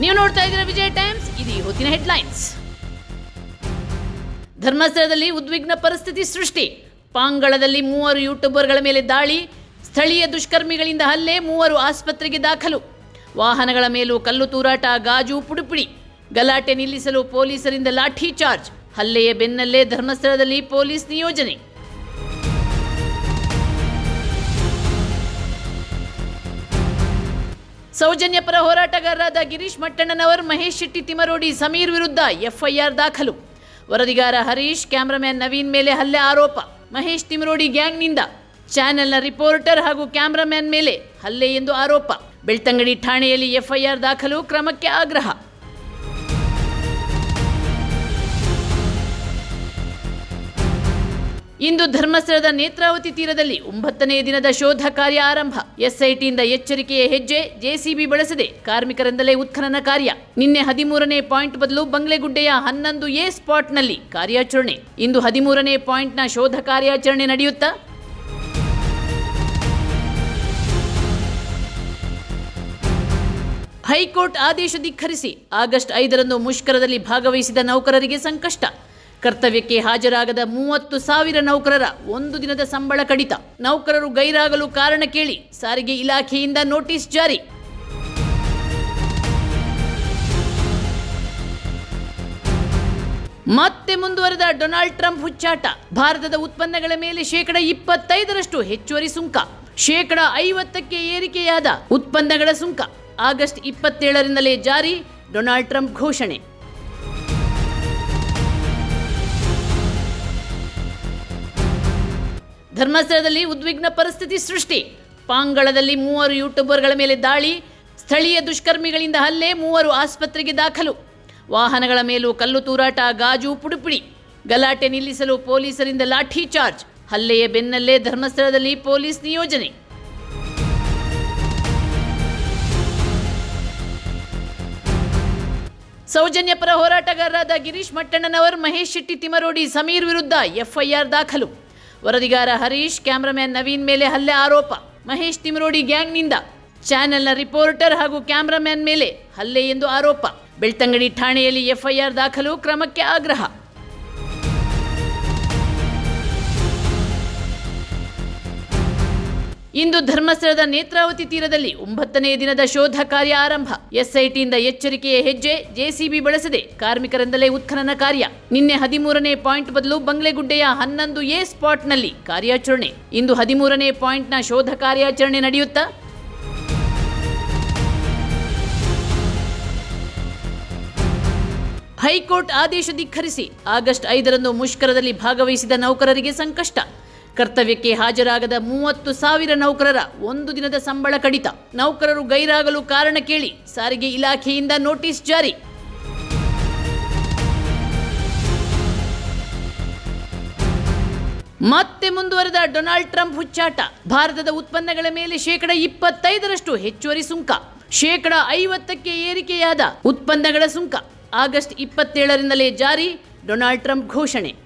ನೀವು ನೋಡ್ತಾ ಇದ್ದೀರಾ ವಿಜಯ ಟೈಮ್ಸ್? ಇದು ಹೊತ್ತಿನ ಹೆಡ್ಲೈನ್ಸ್. ಧರ್ಮಸ್ಥಳದಲ್ಲಿ ಉದ್ವಿಗ್ನ ಪರಿಸ್ಥಿತಿ ಸೃಷ್ಟಿ. ಪಾಂಗಳದಲ್ಲಿ ಮೂವರು ಯೂಟ್ಯೂಬರ್ಗಳ ಮೇಲೆ ದಾಳಿ, ಸ್ಥಳೀಯ ದುಷ್ಕರ್ಮಿಗಳಿಂದ ಹಲ್ಲೆ, ಮೂವರು ಆಸ್ಪತ್ರೆಗೆ ದಾಖಲು. ವಾಹನಗಳ ಮೇಲೂ ಕಲ್ಲು ತೂರಾಟ, ಗಾಜು, ಪುಡುಪುಡಿ. ಗಲಾಟೆ ನಿಲ್ಲಿಸಲು ಪೊಲೀಸರಿಂದ ಲಾಠಿ ಚಾರ್ಜ್. ಹಲ್ಲೆಯ ಬೆನ್ನಲ್ಲೇ ಧರ್ಮಸ್ಥಳದಲ್ಲಿ ಪೊಲೀಸ್ ನಿಯೋಜನೆ. ಸೌಜನ್ಯ ಪರ ಹೋರಾಟಗಾರರಾದ ಗಿರೀಶ್ ಮಟ್ಟಣ್ಣನವರ್, ಮಹೇಶ್ ಶೆಟ್ಟಿ ತಿಮರೋಡಿ ಸಮೀರ್ ವಿರುದ್ಧ ಎಫ್ಐಆರ್ ದಾಖಲು. ವರದಿಗಾರ ಹರೀಶ್, ಕ್ಯಾಮ್ರಾಮ್ಯಾನ್ ನವೀನ್ ಮೇಲೆ ಹಲ್ಲೆ ಆರೋಪ. ಮಹೇಶ್ ತಿಮರೋಡಿ ಗ್ಯಾಂಗ್ನಿಂದ. ಚಾನೆಲ್ನ ರಿಪೋರ್ಟರ್ ಹಾಗೂ ಕ್ಯಾಮ್ರಾಮ್ಯಾನ್ ಮೇಲೆ ಹಲ್ಲೆ ಎಂದು ಆರೋಪ. ಬೆಳ್ತಂಗಡಿ ಠಾಣೆಯಲ್ಲಿ ಎಫ್ಐಆರ್ ದಾಖಲು ಕ್ರಮಕ್ಕೆ ಆಗ್ರಹ. ಇಂದು ಧರ್ಮಸ್ಥಳದ ನೇತ್ರಾವತಿ ತೀರದಲ್ಲಿ ಒಂಬತ್ತನೇ ದಿನದ ಶೋಧ ಕಾರ್ಯ ಆರಂಭ. ಎಸ್ಐಟಿಯಿಂದ ಎಚ್ಚರಿಕೆಯ ಹೆಜ್ಜೆ ಜೆಸಿಬಿ ಬಳಸದೆ ಕಾರ್ಮಿಕರಿಂದಲೇ ಉತ್ಖನನ ಕಾರ್ಯ. ನಿನ್ನೆ ಹದಿಮೂರನೇ ಪಾಯಿಂಟ್ ಬದಲು ಬಂಗ್ಲೆಗುಡ್ಡೆಯ ಹನ್ನೊಂದು ಎ ಸ್ಪಾಟ್ನಲ್ಲಿ ಕಾರ್ಯಾಚರಣೆ. ಇಂದು ಹದಿಮೂರನೇ ಪಾಯಿಂಟ್ನ ಶೋಧ ಕಾರ್ಯಾಚರಣೆ ನಡೆಯುತ್ತಾ? ಹೈಕೋರ್ಟ್ ಆದೇಶ ಧಿಕ್ಕರಿಸಿ ಆಗಸ್ಟ್ ಐದರಂದು ಮುಷ್ಕರದಲ್ಲಿ ಭಾಗವಹಿಸಿದ ನೌಕರರಿಗೆ ಸಂಕಷ್ಟ. ಕರ್ತವ್ಯಕ್ಕೆ ಹಾಜರಾಗದ ಮೂವತ್ತು ಸಾವಿರ ನೌಕರರ ಒಂದು ದಿನದ ಸಂಬಳ ಕಡಿತ. ನೌಕರರು ಗೈರಾಗಲು ಕಾರಣ ಕೇಳಿ ಸಾರಿಗೆ ಇಲಾಖೆಯಿಂದ ನೋಟಿಸ್ ಜಾರಿ. ಮತ್ತೆ ಮುಂದುವರೆದ ಡೊನಾಲ್ಡ್ ಟ್ರಂಪ್ ಹುಚ್ಚಾಟ. ಭಾರತದ ಉತ್ಪನ್ನಗಳ ಮೇಲೆ ಶೇಕಡ ಇಪ್ಪತ್ತೈದರಷ್ಟು ಹೆಚ್ಚುವರಿ ಸುಂಕ. ಶೇಕಡ ಐವತ್ತಕ್ಕೆ ಏರಿಕೆಯಾದ ಉತ್ಪನ್ನಗಳ ಸುಂಕ. ಆಗಸ್ಟ್ ಇಪ್ಪತ್ತೇಳರಿಂದಲೇ ಜಾರಿ ಡೊನಾಲ್ಡ್ ಟ್ರಂಪ್ ಘೋಷಣೆ. ಧರ್ಮಸ್ಥಳದಲ್ಲಿ ಉದ್ವಿಗ್ನ ಪರಿಸ್ಥಿತಿ ಸೃಷ್ಟಿ. ಪಾಂಗಳದಲ್ಲಿ ಮೂವರು ಯೂಟ್ಯೂಬರ್ಗಳ ಮೇಲೆ ದಾಳಿ, ಸ್ಥಳೀಯ ದುಷ್ಕರ್ಮಿಗಳಿಂದ ಹಲ್ಲೆ, ಮೂವರು ಆಸ್ಪತ್ರೆಗೆ ದಾಖಲು. ವಾಹನಗಳ ಮೇಲೂ ಕಲ್ಲು ತೂರಾಟ, ಗಾಜು, ಪುಡುಪುಡಿ. ಗಲಾಟೆ ನಿಲ್ಲಿಸಲು ಪೊಲೀಸರಿಂದ ಲಾಠಿ ಚಾರ್ಜ್. ಹಲ್ಲೆಯ ಬೆನ್ನಲ್ಲೇ ಧರ್ಮಸ್ಥಳದಲ್ಲಿ ಪೊಲೀಸ್ ನಿಯೋಜನೆ. ಸೌಜನ್ಯ ಪರ ಹೋರಾಟಗಾರರಾದ ಗಿರೀಶ್ ಮಟ್ಟಣ್ಣನವರ್, ಮಹೇಶ್ ಶೆಟ್ಟಿ ತಿಮರೋಡಿ ಸಮೀರ್ ವಿರುದ್ಧ ಎಫ್ಐಆರ್ ದಾಖಲು. ವರದಿಗಾರ ಹರೀಶ್, ಕ್ಯಾಮರಾಮ್ಯಾನ್ ನವೀನ್ ಮೇಲೆ ಹಲ್ಲೆ ಆರೋಪ. ಮಹೇಶ್ ತಿಮರೋಡಿ ಗ್ಯಾಂಗ್ನಿಂದ. ಚಾನೆಲ್ನ ರಿಪೋರ್ಟರ್ ಹಾಗೂ ಕ್ಯಾಮರಾಮ್ಯಾನ್ ಮೇಲೆ ಹಲ್ಲೆ ಎಂದು ಆರೋಪ. ಬೆಳ್ತಂಗಡಿ ಠಾಣೆಯಲ್ಲಿ ಎಫ್ಐಆರ್ ದಾಖಲು ಕ್ರಮಕ್ಕೆ ಆಗ್ರಹ. ಇಂದು ಧರ್ಮಸ್ಥಳದ ನೇತ್ರಾವತಿ ತೀರದಲ್ಲಿ ಒಂಬತ್ತನೇ ದಿನದ ಶೋಧ ಕಾರ್ಯ ಆರಂಭ. ಎಸ್ಐಟಿಯಿಂದ ಎಚ್ಚರಿಕೆಯ ಹೆಜ್ಜೆ ಜೆಸಿಬಿ ಬಳಸದೆ ಕಾರ್ಮಿಕರಿಂದಲೇ ಉತ್ಖನನ ಕಾರ್ಯ. ನಿನ್ನೆ ಹದಿಮೂರನೇ ಪಾಯಿಂಟ್ ಬದಲು ಬಂಗ್ಲೆಗುಡ್ಡೆಯ ಹನ್ನೊಂದು ಎ ಸ್ಪಾಟ್ನಲ್ಲಿ ಕಾರ್ಯಾಚರಣೆ. ಇಂದು ಹದಿಮೂರನೇ ಪಾಯಿಂಟ್ನ ಶೋಧ ಕಾರ್ಯಾಚರಣೆ ನಡೆಯುತ್ತಾ? ಹೈಕೋರ್ಟ್ ಆದೇಶ ಧಿಕ್ಕರಿಸಿ ಆಗಸ್ಟ್ ಐದರಂದು ಮುಷ್ಕರದಲ್ಲಿ ಭಾಗವಹಿಸಿದ ನೌಕರರಿಗೆ ಸಂಕಷ್ಟ. ಕರ್ತವ್ಯಕ್ಕೆ ಹಾಜರಾಗದ ಮೂವತ್ತು ಸಾವಿರ ನೌಕರರ ಒಂದು ದಿನದ ಸಂಬಳ ಕಡಿತ. ನೌಕರರು ಗೈರಾಗಲು ಕಾರಣ ಕೇಳಿ ಸಾರಿಗೆ ಇಲಾಖೆಯಿಂದ ನೋಟಿಸ್ ಜಾರಿ. ಮತ್ತೆ ಮುಂದುವರೆದ ಡೊನಾಲ್ಡ್ ಟ್ರಂಪ್ ಹುಚ್ಚಾಟ. ಭಾರತದ ಉತ್ಪನ್ನಗಳ ಮೇಲೆ ಶೇಕಡ ಇಪ್ಪತ್ತೈದರಷ್ಟು ಹೆಚ್ಚುವರಿ ಸುಂಕ. ಶೇಕಡ ಐವತ್ತಕ್ಕೆ ಏರಿಕೆಯಾದ ಉತ್ಪನ್ನಗಳ ಸುಂಕ. ಆಗಸ್ಟ್ ಇಪ್ಪತ್ತೇಳರಿಂದಲೇ ಜಾರಿ ಡೊನಾಲ್ಡ್ ಟ್ರಂಪ್ ಘೋಷಣೆ.